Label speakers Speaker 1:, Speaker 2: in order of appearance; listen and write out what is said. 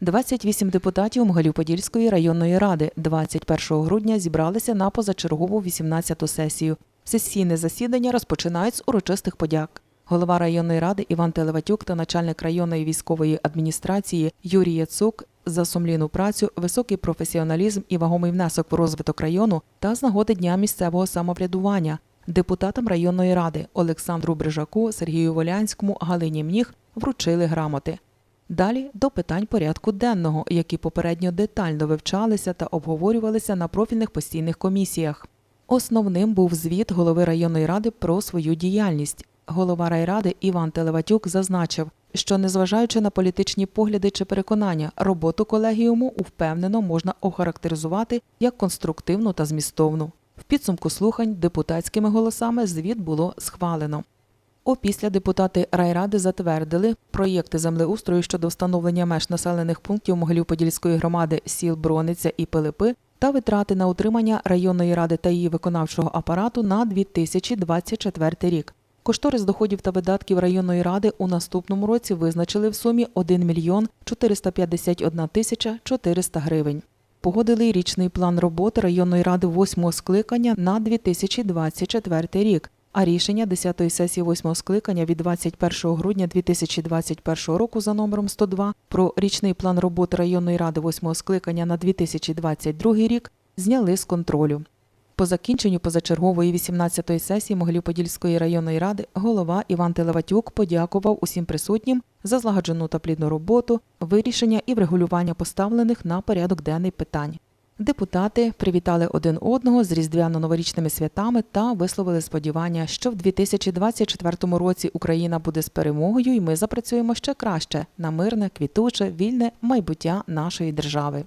Speaker 1: 28 депутатів Могилів-Подільської районної ради 21 грудня зібралися на позачергову 18-ту сесію. Сесійне засідання розпочинають з урочистих подяк. Голова районної ради Іван Телеватюк та начальник районної військової адміністрації Юрій Яцук за сумлінну працю, високий професіоналізм і вагомий внесок в розвиток району та з нагоди дня місцевого самоврядування. Депутатам районної ради Олександру Брижаку, Сергію Волянському, Галині Мніх вручили грамоти. Далі до питань порядку денного, які попередньо детально вивчалися та обговорювалися на профільних постійних комісіях. Основним був звіт голови районної ради про свою діяльність. Голова райради Іван Телеватюк зазначив, що незважаючи на політичні погляди чи переконання, роботу колегіуму впевнено можна охарактеризувати як конструктивну та змістовну. В підсумку слухань депутатськими голосами звіт було схвалено. Опісля депутати райради затвердили проєкти землеустрою щодо встановлення меж населених пунктів Могилів-Подільської громади сіл Брониця і Пилипи та витрати на утримання районної ради та її виконавчого апарату на 2024 рік. Кошторис доходів та видатків районної ради у наступному році визначили в сумі 1 мільйон 451 тисяча 400 гривень. Погодили річний план роботи районної ради восьмого скликання на 2024 рік. А рішення 10-ї сесії восьмого скликання від 21 грудня 2021 року за номером 102 про річний план роботи районної ради восьмого скликання на 2022 рік зняли з контролю. По закінченню позачергової 18-ї сесії Могилів-Подільської районної ради голова Іван Телеватюк подякував усім присутнім за злагоджену та плідну роботу, вирішення і врегулювання поставлених на порядок денний питань. Депутати привітали один одного з різдвяно-новорічними святами та висловили сподівання, що в 2024 році Україна буде з перемогою, і ми запрацюємо ще краще на мирне, квітуче, вільне майбуття нашої держави.